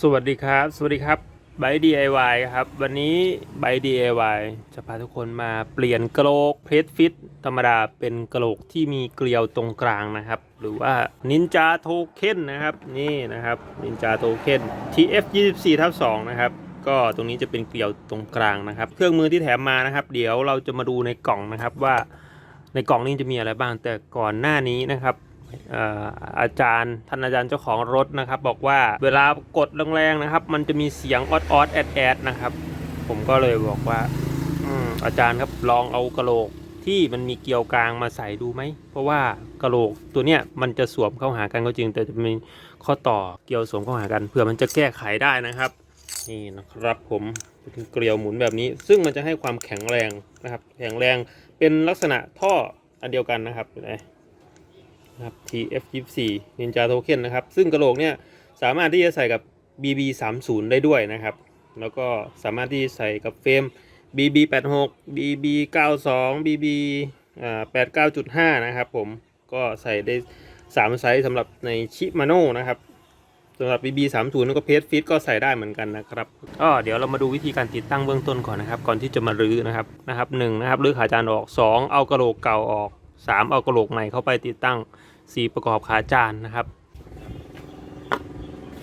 สวัสดีครับ สวัสดีครับไบ DIY ครับ วันนี้ไบ DIY จะพาทุกคนมาเปลี่ยนกระโหลกเพชรฟิตธรรมดาเป็นกระโหลกที่มีเกลียวตรงกลางนะครับ หรือว่านินจาโทเค็นนะครับ นี่นะครับนินจาโทเค็น TF 24ทับ2นะครับ ก็ตรงนี้จะเป็นเกลียวตรงกลางนะครับ เครื่องมือที่แถมมานะครับ เดี๋ยวเราจะมาดูในกล่องนะครับว่าในกล่องนี้จะมีอะไรบ้างแต่ก่อนหน้านี้นะครับ อาจารย์ท่านอาจารย์เจ้าของรถนะครับ บอกว่าเวลากดแรงๆนะครับ มันจะมีเสียงออดออดแอดแอดนะครับ ผมก็เลยบอกว่าอาจารย์ครับลองเอากระโหลกที่มันมีเกลียวกลางมาใส่ดูไหม เพราะว่ากระโหลกตัวเนี้ยมันจะสวมเข้าหากันก็จริง แต่จะมีข้อต่อเกลียวสวมเข้าหากันเผื่อมันจะแก้ไขได้นะครับ นี่นะครับผมเป็นเกลียวหมุนแบบนี้ ซึ่งมันจะให้ความแข็งแรงนะครับ แข็งแรงเป็นลักษณะท่ออันเดียวกันนะครับเห็นไหม นะครับ TF24 Ninja Token นะครับ ซึ่งกระโหลกเนี่ยสามารถที่จะใส่กับ BB30 ได้ด้วยนะครับ แล้วก็สามารถที่ใส่กับเฟรม BB86 BB92 BB อ่า89.5 นะครับผมก็ใส่ได้ 3 ไซส์สำหรับในชิมาโน่นะครับสำหรับ BB30 แล้วก็เพจฟิตก็ใส่ได้เหมือนกันนะครับก็เดี๋ยวเรามาดูวิธีการติดตั้งเบื้องต้นก่อนนะครับ ก่อนที่จะมารื้อนะครับนะครับหนึ่งนะครับรื้อขาจานออก 2 เอากระโหลกเก่าออก 3 เอากระโหลกใหม่เข้าไปติดตั้ง 4 ประกอบขาจานนะครับ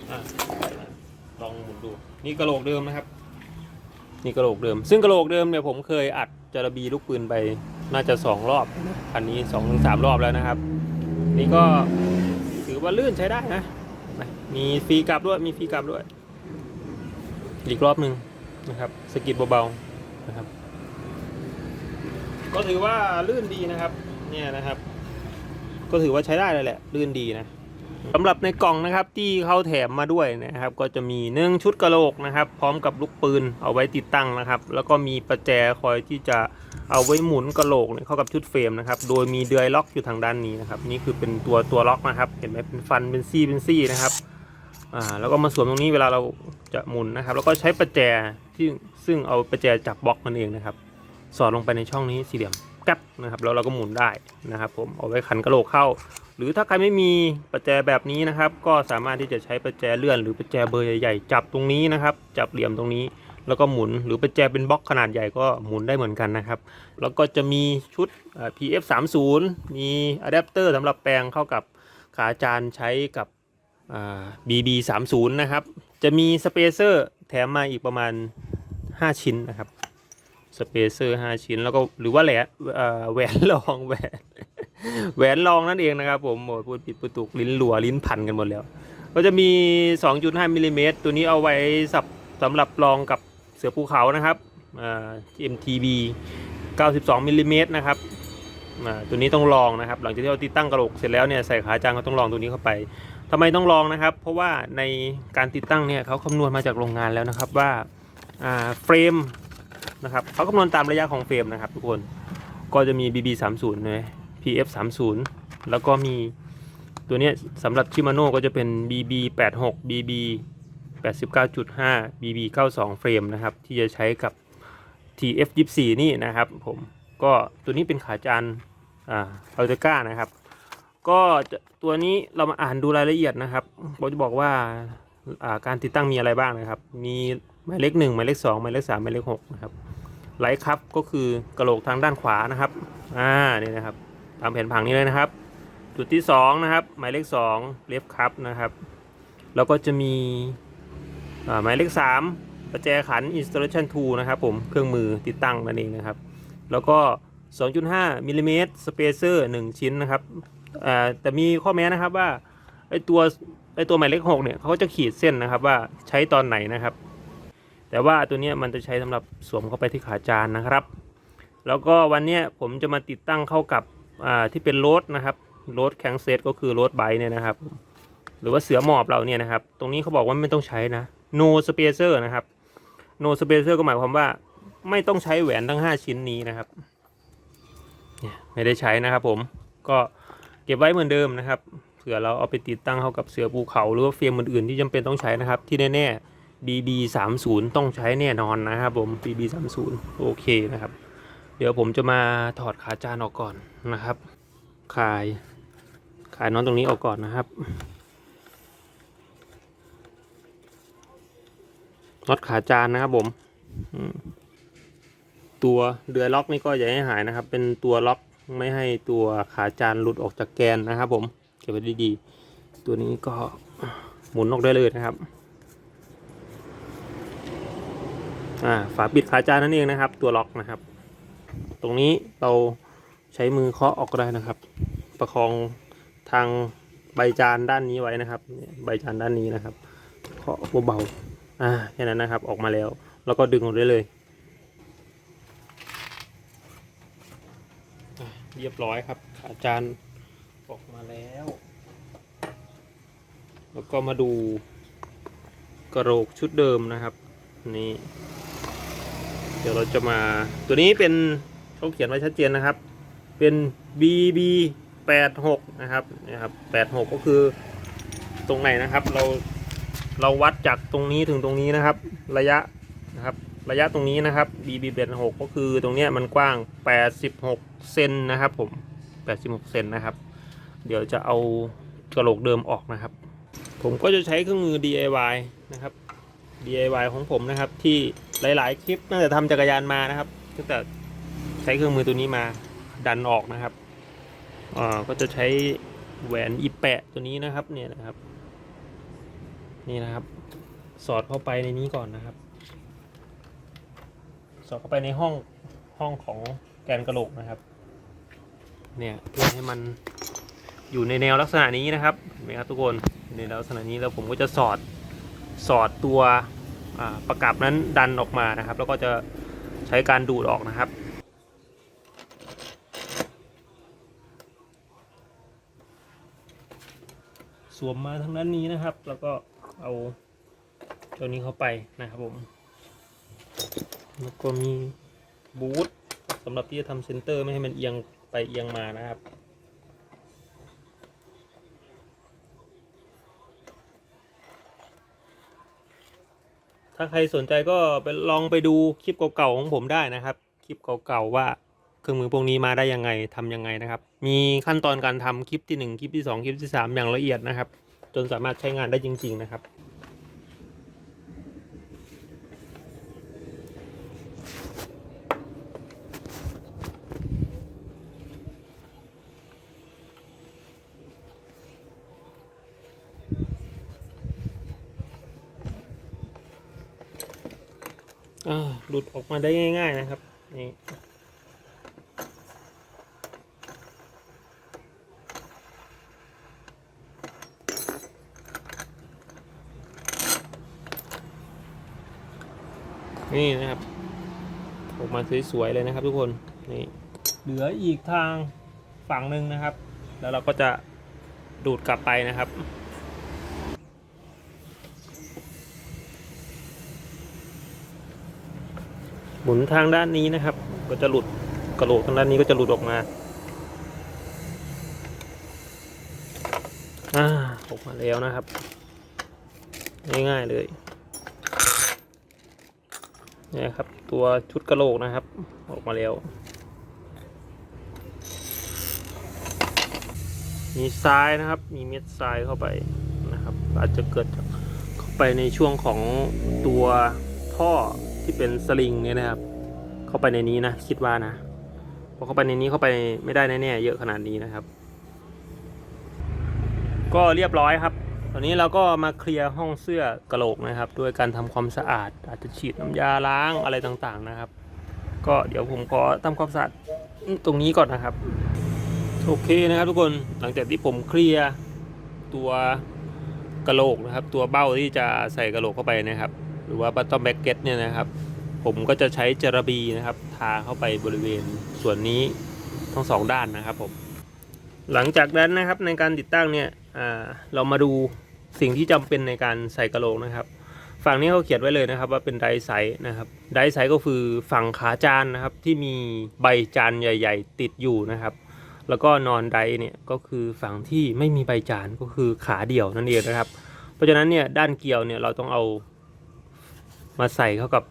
อลองหมุนดูนี่กระโหลกเดิมนะครับ นี่กระโหลกเดิม ซึ่งกระโหลกเดิมเนี่ยผมเคยอัดจารบีลูกปืนไปน่าจะ 2 รอบคันนี้2อถึงสรอบแล้วนะครับ นี่ก็ถือว่าลื่นใช้ได้นะ มีฟรีกลับด้วยมีฟรีกลับด้วย อีกรอบหนึ่งนะครับสกิดเบาๆนะครับ ก็ถือว่าลื่นดีนะครับ เนี่ยนะครับ ก็ถือว่าใช้ได้เลยแหละลื่นดีนะสำหรับในกล่องนะครับที่เขาแถมมาด้วยนะครับ ก็จะมีหนึ่งชุดกระโหลกนะครับ พร้อมกับลูกปืนเอาไว้ติดตั้งนะครับ แล้วก็มีประแจคอยที่จะเอาไว้หมุนกระโหลกเข้ากับชุดเฟรมนะครับโดยมีเดือยล็อกอยู่ทางด้านนี้นะครับนี่คือเป็นตัวตัวล็อกนะครับ เห็นไหมเป็นฟันเป็นซี่เป็นซี่นะครับอ่าแล้วก็มาสวมตรงนี้เวลาเราจะหมุนนะครับ แล้วก็ใช้ประแจที่ซึ่งเอาประแจจับบล็อกมันเองนะครับ สอดลงไปในช่องนี้สี่เหลี่ยม ก๊บนะครับแล้วเราก็หมุนได้นะครับผมเอาไว้ขันกระโหลกเข้า หรือถ้าใครไม่มีประแจแบบนี้นะครับ ก็สามารถที่จะใช้ประแจเลื่อน หรือประแจเบอร์ใหญ่ๆจับตรงนี้นะครับ จับเหลี่ยมตรงนี้ แล้วก็หมุนหรือประแจเป็นบล็อกขนาดใหญ่ก็หมุนได้เหมือนกันนะครับแล้วก็จะมีชุดอ่า PF 3 0มีอะแดปเตอร์สำหรับแปลงเข้ากับขาจานใช้กับอ่า BB 3 0นะครับจะมีสเปเซอร์แถมมาอีกประมาณ 5 ชิ้นนะครับ สเปเซอร์5ชิ้น แล้วก็หรือว่าแหลเอ่อแหวนรองแหวนแหวนรองนั่นเองนะครับผมโอ้ยพูดผิดพูดถูกลิ้นหลัวลิ้นพันกันหมดแล้ว ก็จะมี 2.5มิลลิเมตรตัวนี้เอาไว้สับสำหรับรองกับเสือภูเขานะครับอ่า MTB 92มิลลิเมตรนะครับตัวนี้ต้องลองนะครับ หลังจากที่เราติดตั้งกระโหลกเสร็จแล้วเนี่ยใส่ขาจางก็ต้องลองตัวนี้เข้าไปทำไมต้องลองนะครับ เพราะว่าในการติดตั้งเนี่ยเขาคำนวณมาจากโรงงานแล้วนะครับว่าอ่าเฟรม นะครับเขาคำนวณตามระยะของเฟรมนะครับทุกคนก็จะมี BB 3 0นะ PF 3 0แล้วก็มีตัวนี้สำหรับชิมาโน่ก็จะเป็น BB 8 6 BB 89.5 BB 92 เฟรมนะครับ ที่จะใช้กับ TF 24นี่นะครับผมก็ตัวนี้เป็นขาจานอ่าอัลเตก้านะครับ ก็ตัวนี้เรามาอ่านดูรายละเอียดนะครับผมจะบอกว่าอ่าการติดตั้งมีอะไรบ้างนะครับ มีหมายเลขหนึ่งหมายเลขสองหมายเลขสามหมายเลขหกนะครับ ไลท์ครับก็คือกระโหลกทางด้านขวานะครับอ่านี่นะครับตามแผนผังนี้เลยนะครับ จุดที่สองนะครับหมายเลขสองเลฟครับนะครับแล้วก็จะมีหมายเลขสามประแจขัน installation tool นะครับผมเครื่องมือติดตั้งนั่นเองนะครับ แล้วก็ 2.5มิลลิเมตรสเปเซอร์1ชิ้นนะครับแต่มีข้อแม้นะครับว่าไอตัวไอตัวหมายเลข6เนี่ยเขาจะขีดเส้นนะครับว่าใช้ตอนไหนนะครับ แต่ว่าตัวนี้มันจะใช้สำหรับสวมเข้าไปที่ขาจานนะครับ แล้วก็วันนี้ผมจะมาติดตั้งเข้ากับที่เป็นโรดนะครับโรดแข็งเซตก็คือโรดไบเนี่ยนะครับ หรือว่าเสือหมอบเราเนี่ยนะครับ ตรงนี้เขาบอกว่าไม่ต้องใช้นะ no spacer นะครับ no spacer ก็หมายความว่าไม่ต้องใช้แหวนทั้ง 5 ชิ้นนี้นะครับเนี่ยไม่ได้ใช้นะครับผมก็เก็บไว้เหมือนเดิมนะครับเผื่อเราเอาไปติดตั้งเข้ากับเสือภูเขาหรือว่าเฟรมอื่นๆที่จำเป็นต้องใช้นะครับ ที่แน่ๆ BB 3 0ต้องใช้แน่นอนนะครับผม BB 3 0โอเคนะครับ เดี๋ยวผมจะมาถอดขาจานออกก่อนนะครับคลายคลายน็อตตรงนี้ออกก่อนนะครับน็อตขาจานนะครับผมอืมตัวเดือยล็อกนี่ก็อย่าให้หายนะครับ เป็นตัวล็อกไม่ให้ตัวขาจานหลุดออกจากแกนนะครับผมเก็บไว้ดีๆ ตัวนี้ก็หมุนออกได้เลยนะครับ อ่าฝาปิดขาจานนั่นเองนะครับ ตัวล็อกนะครับ ตรงนี้เราใช้มือเคาะออกได้นะครับ ประคองทางใบจานด้านนี้ไว้นะครับใบจานด้านนี้นะครับเคาะเบาๆอ่าแค่นั้นนะครับออกมาแล้ว แล้วก็ดึงออกได้เลยเรียบร้อยครับขาจานออกมาแล้ว แล้วก็มาดูกระโหลกชุดเดิมนะครับ นี่ เดี๋ยวเราจะมาตัวนี้เป็นเขาเขียนไว้ชัดเจนนะครับ เป็น BB 86นะครับนะครับ86 ก็คือตรงไหนนะครับ เราเราวัดจากตรงนี้ถึงตรงนี้นะครับ ระยะนะครับ ระยะตรงนี้นะครับ BB 86 ก็คือตรงเนี้ยมันกว้าง 86เซนนะครับผม 86เซนนะครับ เดี๋ยวจะเอากระโหลกเดิมออกนะครับ ผมก็จะใช้เครื่องมือ DIY นะครับ DIY ของผมนะครับ ที่หลาย ๆ คลิปตั้งแต่ทำจักรยานมานะครับตั้งแต่ใช้เครื่องมือตัวนี้มาดันออกนะครับอ่าก็จะใช้แหวนอีแปะตัวนี้นะครับ เนี่ยนะครับ นี่นะครับ สอดเข้าไปในนี้ก่อนนะครับ สอดเข้าไปในห้องห้องของแกนกระโหลกนะครับ เนี่ยเพื่อให้มันอยู่ในแนวลักษณะนี้นะครับเห็นไหมครับทุกคนในลักษณะนี้แล้วผมก็จะสอด สอดตัวประกับนั้นดันออกมานะครับ แล้วก็จะใช้การดูดออกนะครับสวมมาทางด้านนี้นะครับ แล้วก็เอาตัวนี้เข้าไปนะครับผม แล้วก็มีบูทสำหรับที่จะทำเซนเตอร์ไม่ให้มันเอียงไปเอียงมานะครับ ถ้าใครสนใจก็ไปลองไปดูคลิปเก่าๆของผมได้นะครับ คลิปเก่าๆว่าเครื่องมือพวกนี้มาได้ยังไงทำยังไงนะครับ มีขั้นตอนการทำคลิปที่ 1 คลิปที่ 2 คลิปที่ 3 อย่างละเอียดนะครับ จนสามารถใช้งานได้จริง ๆ นะครับ หลุดออกมาได้ง่าย ๆ นะครับ นี่ นี่นะครับ ออกมาสวย ๆ เลยนะครับทุกคน นี่ เหลืออีกทางฝั่งหนึ่งนะครับ แล้วเราก็จะดูดกลับไปนะครับ มุนทางด้านนี้นะครับ ก็จะหลุดกระโหลกทางด้านนี้ก็จะหลุดออกมาอ่าออกมาแล้วนะครับ ง่ายๆเลยนี่ครับ ตัวชุดกระโหลกนะครับ ออกมาแล้ว มีทรายนะครับ มีเม็ดทรายเข้าไปนะครับ อาจจะเกิดเข้าไปในช่วงของตัวท่อ ที่เป็นสลิงเนี่ยนะครับ เข้าไปในนี้นะคิดว่านะพอเข้าไปในนี้เข้าไปไม่ได้แน่ๆเยอะขนาดนี้นะครับ ก็เรียบร้อยครับ ตอนนี้เราก็มาเคลียร์ห้องเสื้อกระโหลกนะครับ ด้วยการทำความสะอาด อาจจะฉีดน้ำยาล้างอะไรต่างๆนะครับ ก็เดี๋ยวผมขอทำความสะอาดตรงนี้ก่อนนะครับโอเคนะครับทุกคนหลังจากที่ผมเคลียร์ตัวกระโหลกนะครับ ตัวเบ้าที่จะใส่กระโหลกเข้าไปนะครับ หรือว่าบัตตอมแบ็กเก็ตเนี่ยนะครับ ผมก็จะใช้จระบีนะครับ ทาเข้าไปบริเวณส่วนนี้ทั้งสองด้านนะครับผมหลังจากนั้นนะครับในการติดตั้งเนี่ยอ่าเรามาดูสิ่งที่จำเป็นในการใส่กระโหลกนะครับ ฝั่งนี้เขาเขียนไว้เลยนะครับ ว่าเป็นไดไซส์นะครับไดไซส์ก็คือฝั่งขาจานนะครับ ที่มีใบจานใหญ่ ๆ ติดอยู่นะครับ แล้วก็นอนไดเนี่ยก็คือฝั่งที่ไม่มีใบจานก็คือขาเดี่ยวนั่นเองนะครับ เพราะฉะนั้นเนี่ยด้านเกลียวเนี่ยเราต้องเอา มาใส่เข้ากับ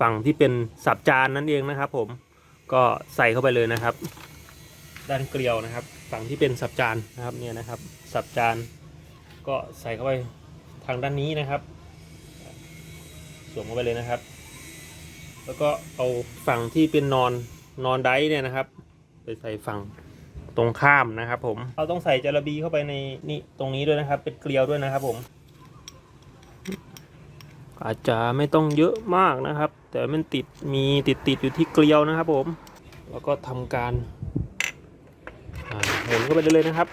ฝั่งที่เป็นสับจานนั่นเองนะครับ ผมก็ใส่เข้าไปเลยนะครับ ด้านเกลียวนะครับ ฝั่งที่เป็นสับจานนะครับเนี่ยนะครับ สับจานก็ใส่เข้าไปทางด้านนี้นะครับ สวมเข้าไปเลยนะครับ แล้วก็เอาฝั่งที่เป็นนอนนอนไดเนี่ยนะครับ ไปใส่ฝั่งตรงข้ามนะครับ ผมเราต้องใส่จาระบีเข้าไปในนี่ตรงนี้ด้วยนะครับ เป็นเกลียวด้วยนะครับ ผม อาจจะไม่ต้องเยอะมากนะครับ แต่มันติดมีติดติดอยู่ที่เกลียวนะครับผม แล้วก็ทำการหมุนเข้าไปได้เลยนะครับ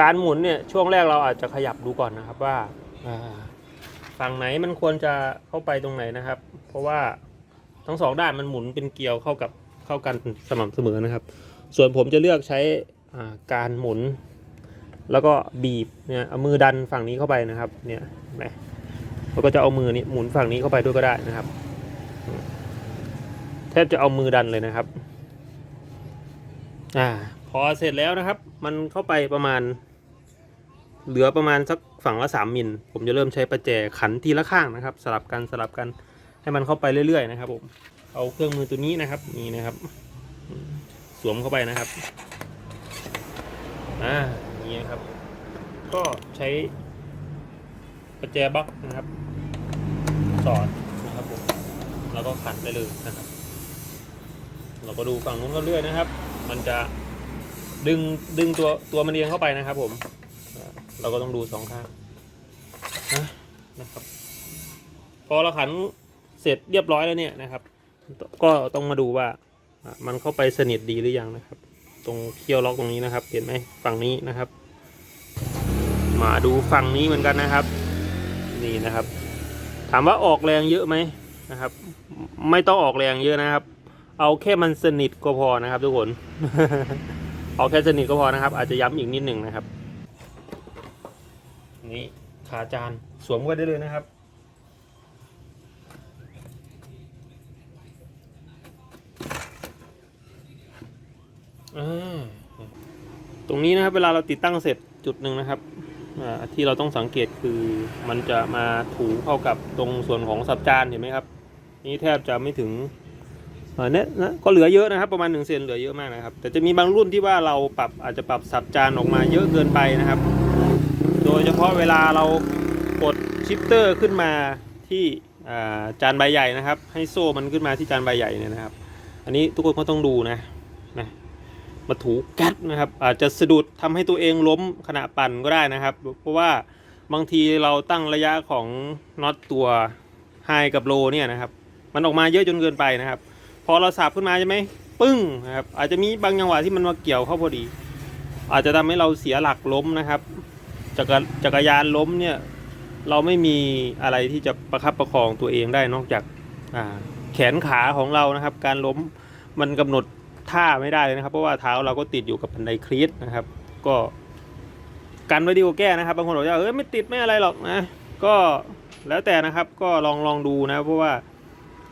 การหมุนเนี่ยช่วงแรกเราอาจจะขยับดูก่อนนะครับว่าฝั่งไหนมันควรจะเข้าไปตรงไหนนะครับ เพราะว่าทั้งสองด้านมันหมุนเป็นเกลียวเข้ากับเข้ากันสม่ำเสมอนะครับ ส่วนผมจะเลือกใช้การหมุน แล้วก็บีบเนี่ยเอามือดันฝั่งนี้เข้าไปนะครับ เนี่ยนไหมแล้วก็จะเอามือนี่หมุนฝั่งนี้เข้าไปด้วยก็ได้นะครับ แทบจะเอามือดันเลยนะครับ อ่า พอเสร็จแล้วนะครับ มันเข้าไปประมาณ เหลือประมาณสักฝั่งละสามมิลผมจะเริ่มใช้ประแจขันทีละข้างนะครับ สลับกันสลับกันให้มันเข้าไปเรื่อยๆนะครับผมเอาเครื่องมือตัวนี้นะครับนี่นะครับ สวมเข้าไปนะครับอ่า อย่างนี้นะครับ ก็ใช้ประแจบล็อกนะครับ สอดนะครับผมแล้วก็ขันไปเลยนะครับ เราก็ดูฝั่งนู้นก็เรื่อยนะครับ มันจะดึงดึงตัวตัวมันเองเข้าไปนะครับ ผม เราก็ต้องดูสองข้างนะนะครับ พอเราขันเสร็จเรียบร้อยแล้วเนี่ยนะครับ ก็ต้องมาดูว่ามันเข้าไปสนิทดีหรือยังนะครับ ตรงเคี่ยวล็อกตรงนี้นะครับ เห็นไหมฝั่งนี้นะครับ มาดูฝั่งนี้เหมือนกันนะครับ นี่นะครับ ถามว่าออกแรงเยอะไหมนะครับ ไม่ต้องออกแรงเยอะนะครับ เอาแค่มันสนิทก็พอนะครับ ทุกคนเอาแค่สนิทก็พอนะครับ อาจจะย้ำอีกนิดหนึ่งนะครับ นี่ขาจานสวมก็ได้เลยนะครับ ตรงนี้นะครับเวลาเราติดตั้งเสร็จจุดหนึ่งนะครับที่เราต้องสังเกตคือมันจะมาถูเข้ากับตรงส่วนของสับจานเห็นไหมครับ นี่แทบจะไม่ถึงเนี่ยนะก็เหลือเยอะนะครับ ประมาณหนึ่งเซนเหลือเยอะมากนะครับ แต่จะมีบางรุ่นที่ว่าเราปรับอาจจะปรับสับจานออกมาเยอะเกินไปนะครับ โดยเฉพาะเวลาเรากดชิปเตอร์ขึ้นมาที่จานใบใหญ่นะครับ ให้โซ่มันขึ้นมาที่จานใบใหญ่เนี่ยนะครับ อันนี้ทุกคนก็ต้องดูนะนะ มาถูแก๊สนะครับ อาจจะสะดุดทำให้ตัวเองล้มขณะปั่นก็ได้นะครับ เพราะว่าบางทีเราตั้งระยะของน็อตตัวไฮกับโลเนี่ยนะครับ มันออกมาเยอะจนเกินไปนะครับ พอเราสับขึ้นมาใช่ไหมปึ้งนะครับอาจจะมีบางจังหวะที่มันมาเกี่ยวเข้าพอดี อาจจะทำให้เราเสียหลักล้มนะครับจักรจักรยานล้มเนี่ยเราไม่มีอะไรที่จะประคับประคองตัวเองได้นอกจากแขนขาของเรานะครับ การล้มมันกำหนด ท่าไม่ได้เลยนะครับ เพราะว่าเท้าเราก็ติดอยู่กับบันไดคลีตนะครับ ก็กันไว้ดีกว่าแก้นะครับ บางคนบอกว่าเออไม่ติดไม่อะไรหรอกนะ ก็แล้วแต่นะครับก็ลองลองดูนะเพราะว่า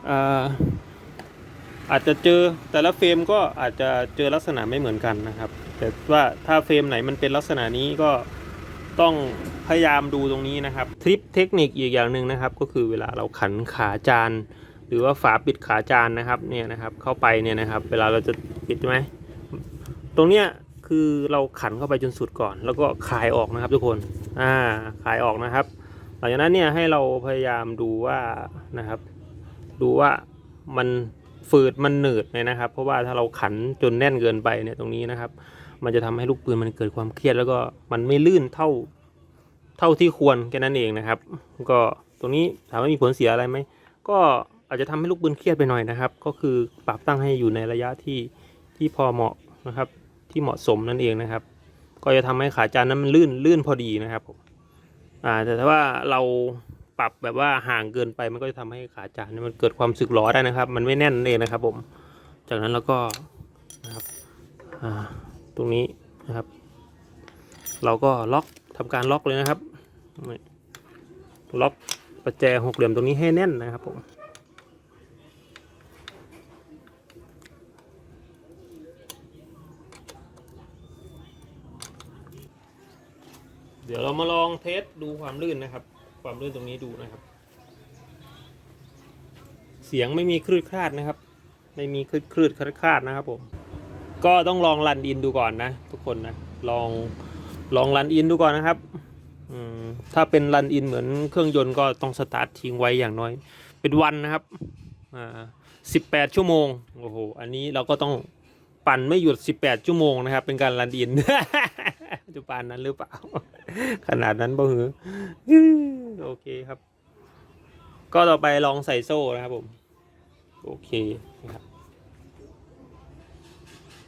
เอ่ออาจจะเจอแต่ละเฟรมก็อาจจะเจอลักษณะไม่เหมือนกันนะครับ แต่ว่าถ้าเฟรมไหนมันเป็นลักษณะนี้ก็ต้องพยายามดูตรงนี้นะครับทริปเทคนิคอีกอย่างหนึ่งนะครับ ก็คือเวลาเราขันขาจาน หรือว่าฝาปิดขาจานนะครับเนี่ยนะครับเข้าไปเนี่ยนะครับ เวลาเราจะปิดใช่ไหมตรงเนี้ยคือเราขันเข้าไปจนสุดก่อน แล้วก็คลายออกนะครับทุกคนอ่าคลายออกนะครับ หลังจากนั้นเนี่ยให้เราพยายามดูว่านะครับ ดูว่ามันฝืดมันหนืดไหมนะครับ เพราะว่าถ้าเราขันจนแน่นเกินไปเนี่ยตรงนี้นะครับ มันจะทำให้ลูกปืนมันเกิดความเครียดแล้วก็มันไม่ลื่นเท่าเท่าที่ควรแค่นั้นเองนะครับ ก็ตรงนี้ถามว่ามีผลเสียอะไรไหมก็ อาจจะทำให้ลูกปืนเครียดไปหน่อยนะครับ ก็คือปรับตั้งให้อยู่ในระยะที่ที่พอเหมาะนะครับ ที่เหมาะสมนั่นเองนะครับ ก็จะทำให้ขาจานนั้นมันลื่นลื่นพอดีนะครับผมอ่าแต่ถ้าว่าเราปรับแบบว่าห่างเกินไปมันก็จะทำให้ขาจานเนมันเกิดความสึกหรอได้นะครับ มันไม่แน่นนั่นเองนะครับ ผม จากนั้นเราก็นะครับอ่าตรงนี้นะครับ เราก็ล็อกทำการล็อกเลยนะครับล็อกประแจหกเหลี่ยมตรงนี้ให้แน่นนะครับผม ดี๋ยวเรามาลองเทสดูความลื่นนะครับ ความลื่นตรงนี้ดูนะครับ เสียงไม่มีคลืดคลาดนะครับ ไม่มีคลืดคลืดคลาดคลาดนะครับผม ก็ต้องลองรันอินดูก่อนนะ ทุกคนนะ ลองลองรันอินดูก่อนนะครับถ้าเป็นรันอินเหมือนเครื่องยนต์ก็ต้องสตาร์ททิ้งไว้อย่างน้อย เป็นวันนะครับอ่าสิบแปดชั่วโมง โอ้โห อันนี้เราก็ต้อง ปั่นไม่หยุดสิบแปดชั่วโมงนะครับ เป็นการรันอินจะปานนั้นหรือเปล่า ขนาดนั้นบ่หือโอเคครับ ก็ต่อไปลองใส่โซ่นะครับผม โอเคนะครับ